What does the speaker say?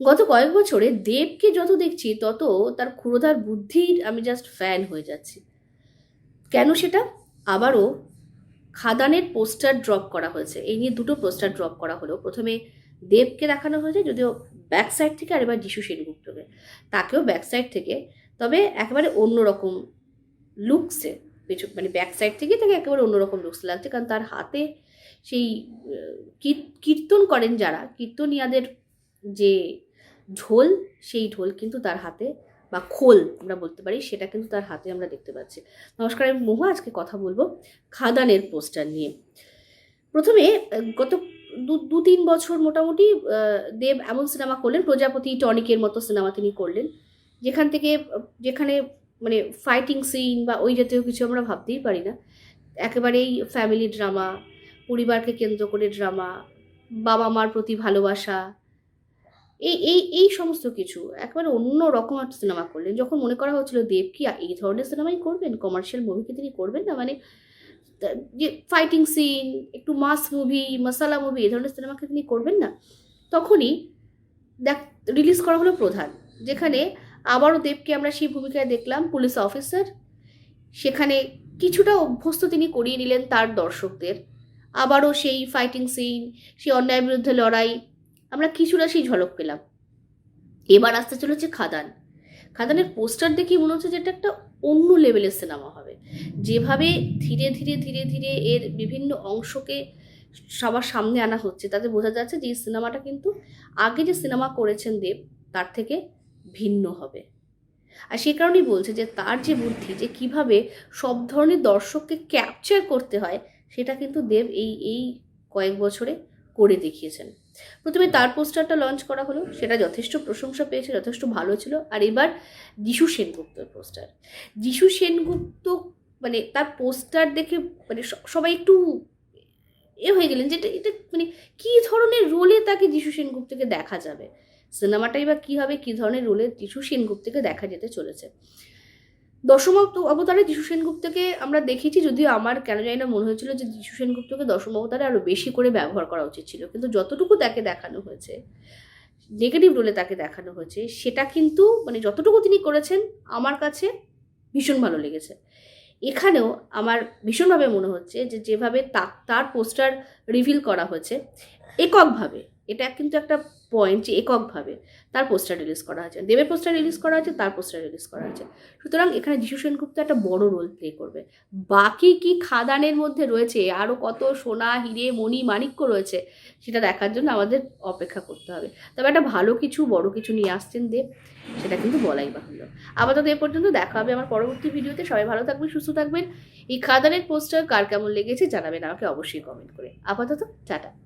গত কয়েক বছরে দেবকে যত দেখছি, তত তার ক্ষুরোধার বুদ্ধির আমি জাস্ট ফ্যান হয়ে যাচ্ছি। কেন সেটা? আবারও খাদানের পোস্টার ড্রপ করা হয়েছে। এই নিয়ে দুটো পোস্টার ড্রপ করা হলো। প্রথমে দেবকে দেখানো হয়েছে, যদিও ব্যাক সাইড থেকে আর এবার যিশু সেনগুপ্তকে। তাকেও ব্যাক সাইড থেকে, তবে একেবারে অন্যরকম লুকসে পেছন মানে ব্যাক সাইড থেকে তাকে একেবারে অন্যরকম লুকস লাগছে। কারণ তার হাতে সেই কীর্তন করেন যারা, কীর্তনিয়াদের যে ঢোল, সেই ঢোল কিন্তু তার হাতে, বা খোল আমরা বলতে পারি, সেটা কিন্তু তার হাতে আমরা দেখতে পাচ্ছি। নমস্কার, আমি মহু আজকে কথা বলব খাদানের পোস্টার নিয়ে। প্রথমে গত দু দু তিন বছর মোটামুটি দেব এমন সিনেমা করলেন, প্রজাপতি টনিকের মতো সিনেমা তিনি করলেন, যেখান থেকে, যেখানে মানে ফাইটিং সিন বা ওই জাতীয় কিছু আমরা ভাবতেই পারি না। একেবারেই ফ্যামিলি ড্রামা পরিবারকে কেন্দ্র করে ড্রামা বাবা মার প্রতি ভালোবাসা এই এই এই সমস্ত কিছু একেবারে অন্য রকম একটা সিনেমা করলেন। যখন মনে করা হচ্ছিল দেব কি এই ধরনের সিনেমাই করবেন? কমার্শিয়াল মুভি কি তিনি করবেন না? মানে যে ফাইটিং সিন একটু মাস মুভি মশালা মুভি এই ধরনের সিনেমাকে তিনি করবেন না? তখনই দেখ রিলিজ করা হলো প্রধান, যেখানে আবারও দেবকে আমরা সেই ভূমিকায় দেখলাম পুলিশ অফিসার সেখানে কিছুটা অভ্যস্ত তিনি করিয়ে নিলেন তার দর্শকদের। আবারও সেই ফাইটিং সিন সেই অন্যায়ের বিরুদ্ধে লড়াই আমরা কিছুটা সেই ঝলক পেলাম। এবার আসতে চলেছে খাদান। খাদানের পোস্টার দেখি মনে হচ্ছে যে এটা একটা অন্য লেভেলের সিনেমা হবে। যেভাবে ধীরে ধীরে ধীরে ধীরে এর বিভিন্ন অংশকে সবার সামনে আনা হচ্ছে, তাতে বোঝা যাচ্ছে যে এই সিনেমাটা কিন্তু আগে যে সিনেমা করেছেন দেব, তার থেকে ভিন্ন হবে। আর সে কারণেই বলছে যে তার যে বুদ্ধি, যে কীভাবে সব ধরনের দর্শককে ক্যাপচার করতে হয়, সেটা কিন্তু দেব এই এই কয়েক বছরে করে দেখিয়েছেন। প্রথমে তার পোস্টারটা লঞ্চ করা হলো, সেটা যথেষ্ট প্রশংসা পেয়েছে, যথেষ্ট ভালো ছিল। আর এবার যিশু সেনগুপ্তর পোস্টার। যিশু সেনগুপ্ত মানে তার পোস্টার দেখে মানে সবাই একটু এ হয়ে গেলেন যে এটা এটা মানে কী ধরনের রোলে তাকে যিশু সেনগুপ্তকে দেখা যাবে? সিনেমাটাই বা কী হবে, কী ধরনের রোলে যিশু সেনগুপ্তকে দেখা যেতে চলেছে? দশম অবতারে যিশু সেনগুপ্তকে আমরা দেখেছি, যদিও আমার কেন জানি না মনে হয়েছিল যে যিশু সেনগুপ্তকে দশম অবতারে আরও বেশি করে ব্যবহার করা উচিত ছিল। কিন্তু যতটুকু তাকে দেখানো হয়েছে নেগেটিভ রোলে তাকে দেখানো হয়েছে, সেটা কিন্তু মানে যতটুকু তিনি করেছেন আমার কাছে ভীষণ ভালো লেগেছে। এখানেও আমার ভীষণভাবে মনে হচ্ছে যে যেভাবে তার পোস্টার রিভিল করা হয়েছে, এককভাবে এটা কিন্তু একটা পয়েন্ট যে এককভাবে তার পোস্টার রিলিজ করা হয়েছে দেবের পোস্টার রিলিজ করা হয়েছে তার পোস্টার রিলিজ করা হয়েছে সুতরাং এখানে যিশু সেনগুপ্ত একটা বড় রোল প্লে করবে। বাকি কি খাদানের মধ্যে রয়েছে? আরও কত সোনা, হিরে, মণি, মাণিক্য রয়েছে, সেটা দেখার জন্য আমাদের অপেক্ষা করতে হবে। তবে একটা ভালো কিছু, বড় কিছু নিয়ে আসছেন দেব, সেটা কিন্তু বলাই বাহুল্য। আপাতত এ পর্যন্ত দেখা হবে আমার পরবর্তী ভিডিওতে। সবাই ভালো থাকবেন, সুস্থ থাকবেন। এই খাদানের পোস্টার কার কেমন লেগেছে জানাবেন আমাকে অবশ্যই কমেন্ট করে। আপাতত, টাটা।